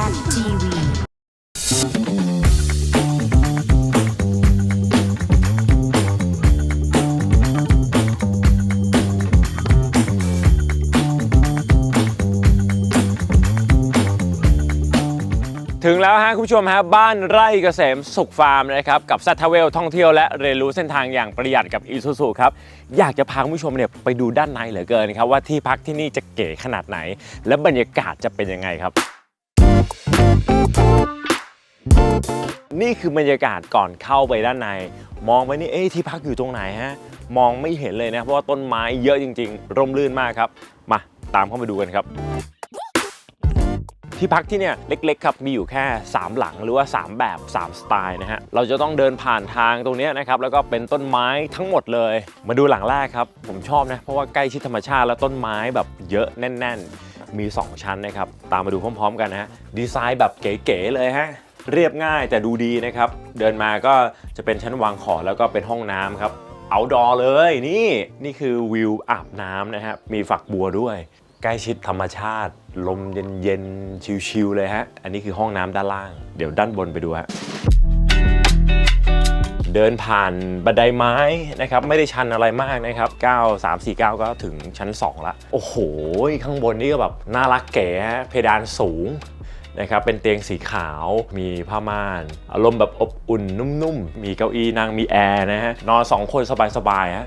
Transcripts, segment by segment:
ZTV ถึงแล้วฮะคุณผู้ชมฮะบ้านไร่เกษมสุขฟาร์มนะครับกับซัตเวลท่องเที่ยวและเรียนรู้เส้นทางอย่างประหยัดกับอีซูซูครับอยากจะพาคุณผู้ชมเนี่ยไปดูด้านในเหลือเกินครับว่าที่พักที่นี่จะเก๋ขนาดไหน และบรรยากาศจะเป็นยังไงครับ นี่คือบรรยากาศก่อนเข้าไปด้านใน มองไปนี่เอ๊ะที่พักอยู่ตรงไหนฮะ มองไม่เห็นเลยนะ เพราะว่าต้นไม้เยอะจริง ๆ ร่มรื่นมากครับ มาตามเข้ามาดูกันครับ ที่พักที่เนี่ยเล็กๆครับมีอยู่แค่ 3 หลังหรือว่า 3 แบบ 3 สไตล์นะฮะ เราจะต้องเดินผ่านทางตรงนี้นะครับ แล้วก็เป็นต้นไม้ทั้งหมดเลย มาดูหลังแรกครับ ผมชอบนะ เพราะว่าใกล้ชิดธรรมชาติแล้วต้นไม้แบบเยอะแน่น ๆ มี 2 ชั้นนะครับ ตามมาดูพร้อม ๆ กันนะฮะ ดีไซน์แบบเก๋ๆเลยฮะ เรียบง่ายแต่ดูดีนะครับ เดินมาก็จะเป็นชั้นวางของแล้วก็เป็นห้องน้ำครับเอาดอเลยนี่นี่คือวิวอาบน้ำนะฮะมีฝักบัวด้วย ใกล้ชิดธรรมชาติ ลมเย็นๆชิลๆเลยฮะ อันนี้คือห้องน้ำด้านล่าง เดี๋ยวด้านบนไปดูฮะเดินผ่านบันไดไม้นะครับไม่ได้ชันอะไรมากนะครับ 9 3 4 9 ก็ถึงชั้น 2 ละ โอ้โห ข้างบนนี่ก็แบบน่ารักเก๋ฮะเพดานสูง นะครับเป็นเตียงสีขาวมีผ้าม่าน อารมณ์แบบอบอุ่นนุ่มๆ มีเก้าอี้นั่งมีแอร์นะฮะนอน 2 คนสบายๆฮะ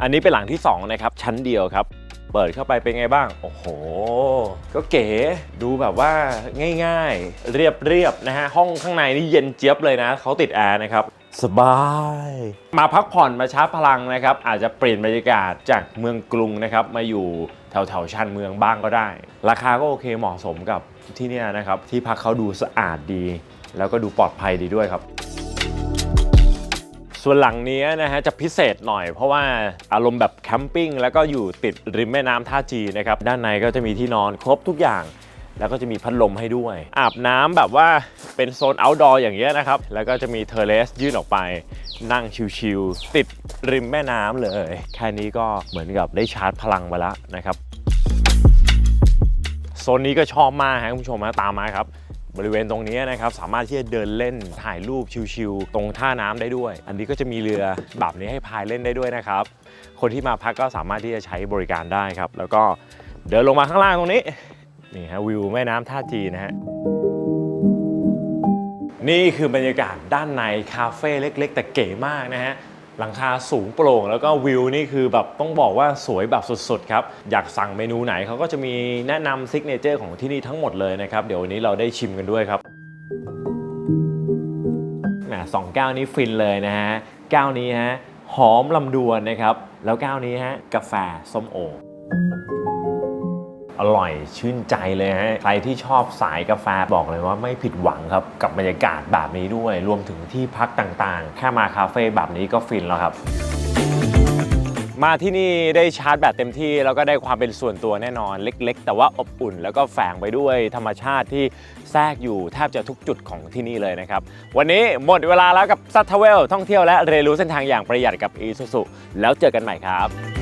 อันนี้เป็นหลังที่2นะครับชั้นเดียวครับเปิดเข้าไปเป็นไงบ้าง โอ้โห ก็เก๋ ดูแบบว่าง่ายๆ เรียบๆนะฮะ ห้องข้างในนี่เย็นเจี๊ยบเลยนะ เขาติดแอร์นะครับ สบาย มาพักผ่อนมาชาร์จพลังนะครับ อาจจะเปลี่ยนบรรยากาศจากเมืองกรุงนะครับ มาอยู่แถวๆชานเมืองบ้างก็ได้ ราคาก็โอเคเหมาะสมกับที่นี่นะครับ ที่พักเขาดูสะอาดดี แล้วก็ดูปลอดภัยดีด้วยครับ ส่วนหลังนี้นะฮะจะพิเศษหน่อยเพราะว่าอารมณ์แบบแคมปิ้งแล้วก็อยู่ติดริมแม่น้ำท่าจีนะครับ ด้านในก็จะมีที่นอนครบทุกอย่าง แล้วก็จะมีพัดลมให้ด้วย อาบน้ำแบบว่าเป็นโซน outdoor อย่างเงี้ยนะครับ แล้วก็จะมีเทเลสยื่นออกไปนั่งชิลๆติดริมแม่น้ำเลย แค่นี้ก็เหมือนกับได้ชาร์จพลังไปแล้วนะครับโซนนี้ก็ชอบมากครับคุณผู้ชมนะตามมาครับบริเวณตรงนี้นะครับสามารถที่จะเดินเล่นถ่ายรูปชิลๆตรงท่าน้ำได้ด้วย อันนี้ก็จะมีเรือแบบนี้ให้พายเล่นได้ด้วยนะครับ คนที่มาพักก็สามารถที่จะใช้บริการได้ครับ แล้วก็เดินลงมาข้างล่างตรงนี้ นี่ฮะวิวแม่น้ำท่าจีนะฮะนี่คือบรรยากาศด้านในคาเฟ่เล็ก ๆ แต่เก๋มากนะฮะหลังคาสูงโปร่งแล้วก็วิวนี่คือแบบต้องบอกว่าสวยแบบสุดๆครับ อยากสั่งเมนูไหนเขาก็จะมีแนะนำซิกเนเจอร์ของที่นี่ทั้งหมดเลยนะครับ เดี๋ยววันนี้เราได้ชิมกันด้วยครับแหมสองแก้วนี้ฟินเลยนะฮะแก้วนี้ฮะหอมลำดวนนะครับ แล้วแก้วนี้ฮะกาแฟส้มโอ อร่อยชื่นใจเลยฮะใครที่ชอบสายกาแฟบอกเลยว่าไม่ผิดหวังครับ กับบรรยากาศแบบนี้ด้วย รวมถึงที่พักต่างๆ แค่มาคาเฟ่แบบนี้ก็ฟินแล้วครับ มาที่นี่ได้ชาร์จแบตเต็มที่ แล้วก็ได้ความเป็นส่วนตัวแน่นอนเล็ก ๆ แต่ว่าอบอุ่นแล้วก็แฝงไปด้วยธรรมชาติที่แทรกอยู่แทบจะทุกจุดของที่นี่เลยนะครับ วันนี้หมดเวลาแล้วกับซัตเทเวลท่องเที่ยวและเรียนรู้เส้นทางอย่างประหยัดกับ e s u s u แล้วเจอกันใหม่ครับ